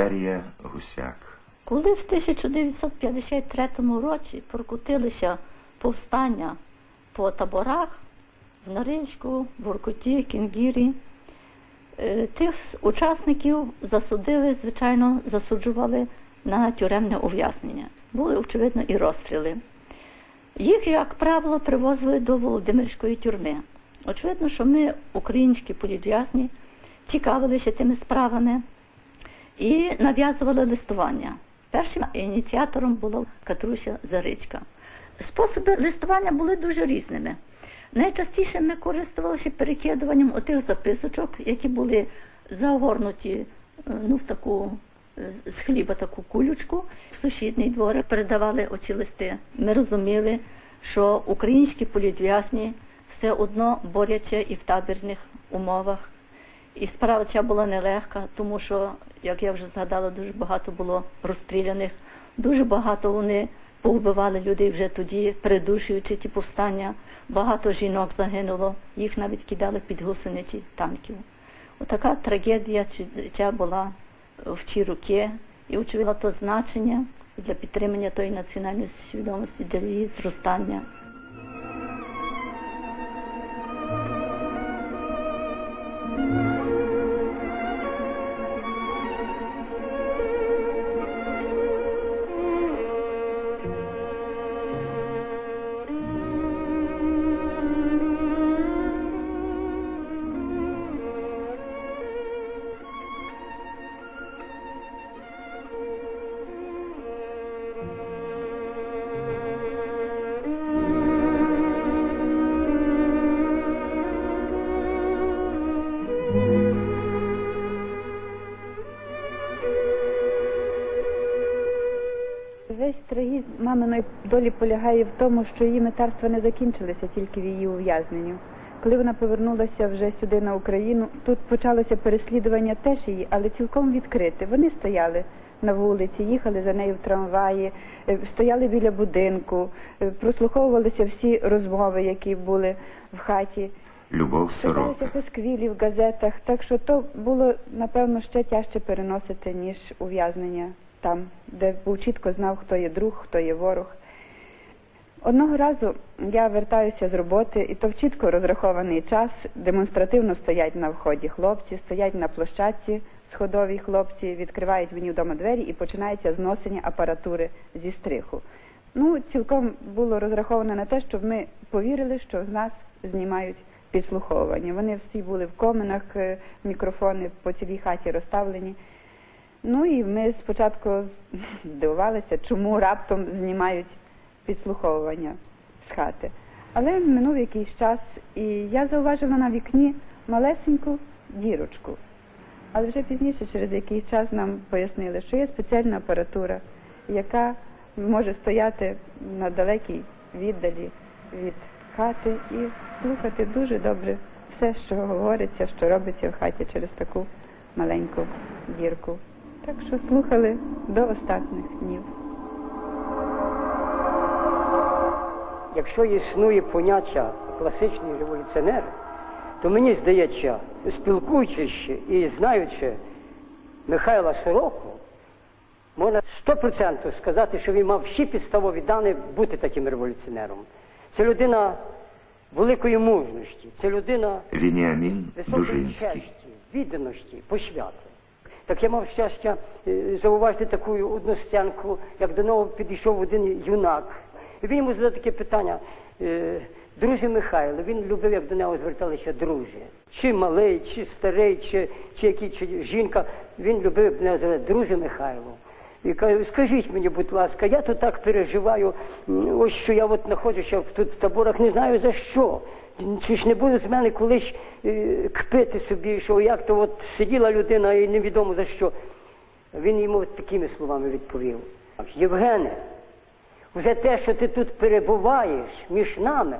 Валерія Гусяк. Коли в 1953 році прокотилися повстання по таборах в Норильську, Воркуті, Кінгірі, е, тих учасників засудили, звичайно, засуджували на тюремне ув'язнення. Були, очевидно, і розстріли. Їх, як правило, привозили до Володимирської тюрми. Очевидно, що ми, українські політв'язні, цікавилися тими справами і нав'язували листування. Першим ініціатором була Катруся Зарицька. Способи листування були дуже різними. Найчастіше ми користувалися перекидуванням отих записочок, які були загорнуті е, ну, в таку е, з хліба таку кулючку. В сусідній двор передавали оці листи. Ми розуміли, що українські політв'язні все одно борються і в табірних умовах. І справа ця була нелегка, тому що, як я вже згадала, дуже багато було розстріляних, дуже багато вони повбивали людей вже тоді, придушуючи ті повстання. Багато жінок загинуло, їх навіть кидали під гусениці танків. Отака трагедія ця була в ті роки, і очевидно то значення для підтримання тої національної свідомості, для її зростання. Весь трагізм маминої долі полягає в тому, що її метарства не закінчилися тільки в її ув'язненню. Коли вона повернулася вже сюди на Україну, тут почалося переслідування теж її, але цілком відкрите. Вони стояли на вулиці, їхали за нею в трамваї, е, стояли біля будинку, е, прослуховувалися всі розмови, які були в хаті. Любов Писалися Сорока. пасквілі в газетах, так що то було, напевно, ще тяжче переносити, ніж ув'язнення там, де був чітко знав, хто є друг, хто є ворог. Одного разу я вертаюся з роботи, і то в чітко розрахований час демонстративно стоять на вході хлопці, стоять на площадці сходові хлопці, відкривають мені вдома двері і починається зносення апаратури зі стриху. Ну, цілком було розраховано на те, щоб ми повірили, що з нас знімають підслуховування. Вони всі були в коминах, е, мікрофони по цілій хаті розставлені. Ну і ми спочатку здивувалися, чому раптом знімають підслуховування з хати. Але минув якийсь час, і я зауважила на вікні малесеньку дірочку. Але вже пізніше, через якийсь час, нам пояснили, що є спеціальна апаратура, яка може стояти на далекій віддалі від хати і слухати дуже добре все, що говориться, що робиться в хаті через таку маленьку дірку. Так що слухали до останніх днів. Якщо існує поняття класичний революціонер, то мені здається, спілкуючись і знаючи Михайла Сороку, можна 100% сказати, що він мав всі підставові дані бути таким революціонером. Це людина великої мужності, це людина Вініамін високої Дужинський. честі, відданості, пошвяти. Так я мав щастя е, зауважити таку одну сценку, як до нього підійшов один юнак. І він йому задав таке питання. е, Друже Михайло, він любив, як до нього зверталися друже. Чи малий, чи старий, чи, чи який, чи жінка. Він любив, як до нього звертали, друже Михайло. І каже, скажіть мені, будь ласка, я тут так переживаю, ось що я от знаходжуся тут в таборах, не знаю за що. Чи ж не буде з мене колись е, кпити собі, що як то от сиділа людина і невідомо за що. Він йому такими словами відповів. Євгене, вже те, що ти тут перебуваєш між нами,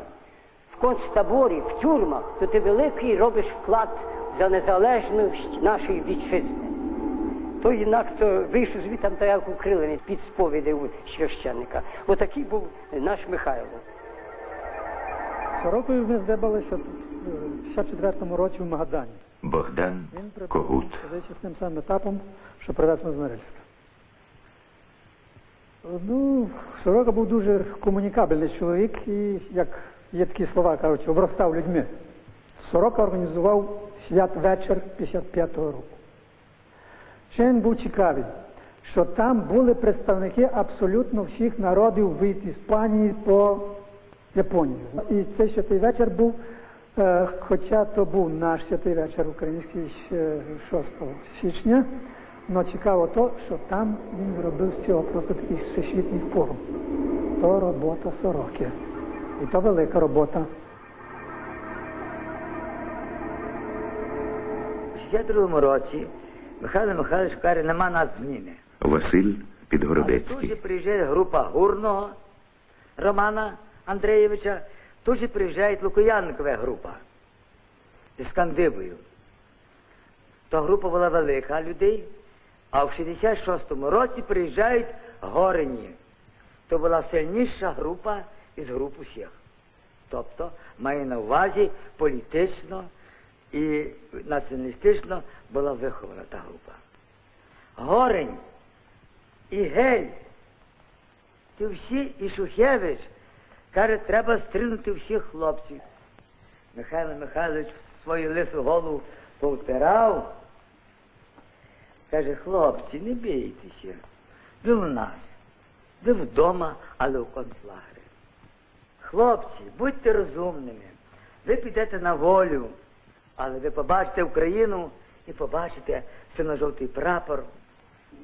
в концтаборі, в тюрмах, то ти великий робиш вклад за незалежність нашої вітчизни. Той інакто вийшов звідти та як укрилений під сповіді у священника. Отакий був наш Михайло. Сорокою ми здебалися е, в 54-му році в Магадані. Богдан Він Когут. з тим самим етапом, що привез мене з Норильська. Ну, Сорока був дуже комунікабельний чоловік і, як є такі слова, кажуть, обростав людьми. Сорока організував свят-вечір 55-го року. Чим він був цікавий? Що там були представники абсолютно всіх народів від Іспанії по Японію. І цей святий вечір був, е, хоча то був наш святий вечір український 6 січня, але цікаво то, що там він зробив з цього просто такий всесвітній форум. То робота сороки. І то велика робота. У 62-му році Михайло Михайлович каже, нема нас зміни. Василь Але тут же приїжджає група Гурного Романа Андрійовича, тут же приїжджає Лукоянникова група зі Скандибою. То група була велика людей, а в 66-му році приїжджають Горені. То була сильніша група із груп усіх. Тобто має на увазі політично і націоналістично була вихована та група. Горень і Гель, ти всі, і Шухевич, каже, треба стринути всіх хлопців. Михайло Михайлович свою лису голову повтирав. Каже, хлопці, не бійтеся. Ви у нас, ви вдома, але у концлагері. Хлопці, будьте розумними. Ви підете на волю, але ви побачите Україну і побачите синьо-жовтий прапор.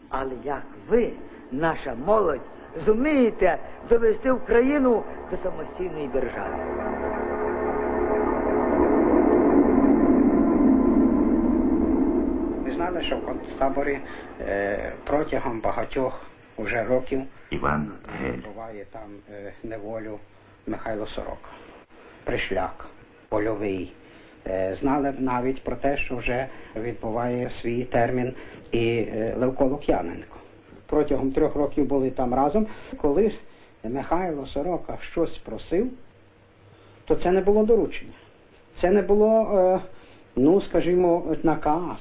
Але як ви, наша молодь, зумієте довести Україну до самостійної держави? Ми знали, що в концтаборі е, протягом багатьох уже років Іван буває там е, неволю Михайло Сорока, пришляк, польовий. Е, знали навіть про те, що вже відбуває свій термін і Левко Лук'яненко. Протягом трьох років були там разом. Коли Михайло Сорока щось просив, то це не було доручення. Це не було, е, ну, скажімо, наказ,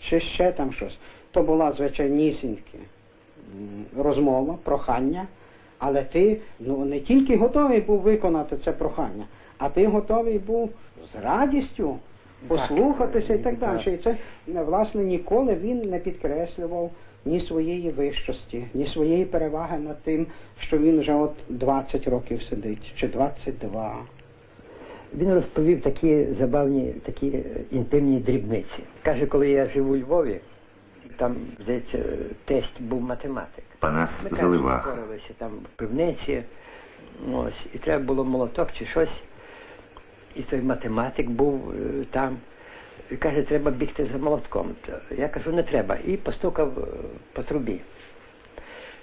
чи ще там щось. То була звичайнісінька розмова, прохання, але ти ну, не тільки готовий був виконати це прохання, а ти готовий був з радістю послухатися і так далі. І це, власне, ніколи він не підкреслював ні своєї вищості, ні своєї переваги над тим, що він вже от 20 років сидить, чи 22. Він розповів такі забавні, такі е, інтимні дрібниці. Каже, коли я жив у Львові, там, здається, тесть був математик. Панас Ми каже, спорилися там в пивниці, ось, і треба було молоток чи щось. І той математик був е, там. Каже, треба бігти за молотком. Я кажу, не треба. І постукав е, по трубі.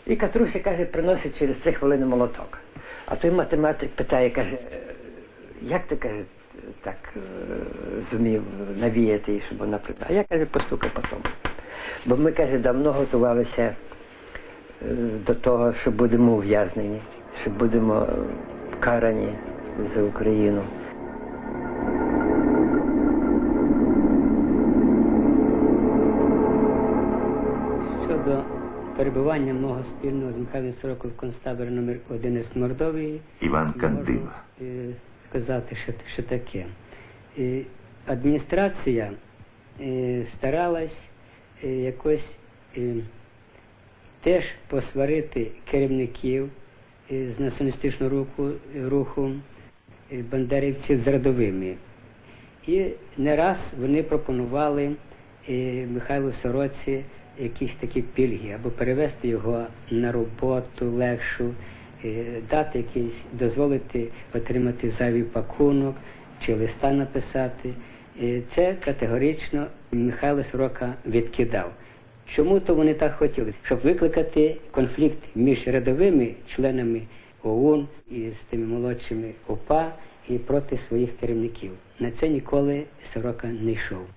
І Катруся, каже, приносить через три хвилини молоток. А той математик питає, каже, «Е, як ти каже, так е, зумів навіяти, щоб вона прийшла? А я каже, постукав по тому. Бо ми, каже, давно готувалися до того, що будемо ув'язнені, що будемо карані за Україну. Перебування мого спільного з Михайлом Сороком в концтаборі номер 11 Мордовії, Іван Кандива. е, сказати, що, що таке. Е, Адміністрація е, старалась якось теж посварити керівників з націоналістичного руху, руху бандерівців з рядовими. І не раз вони пропонували Михайлу Сороці якісь такі пільги, або перевести його на роботу легшу, е, дати якийсь, дозволити отримати зайвий пакунок чи листа написати. Е, Це категорично Михайло Сорока відкидав. Чому то вони так хотіли? Щоб викликати конфлікт між рядовими членами ОУН і з тими молодшими ОПА і проти своїх керівників. На це ніколи Сорока не йшов.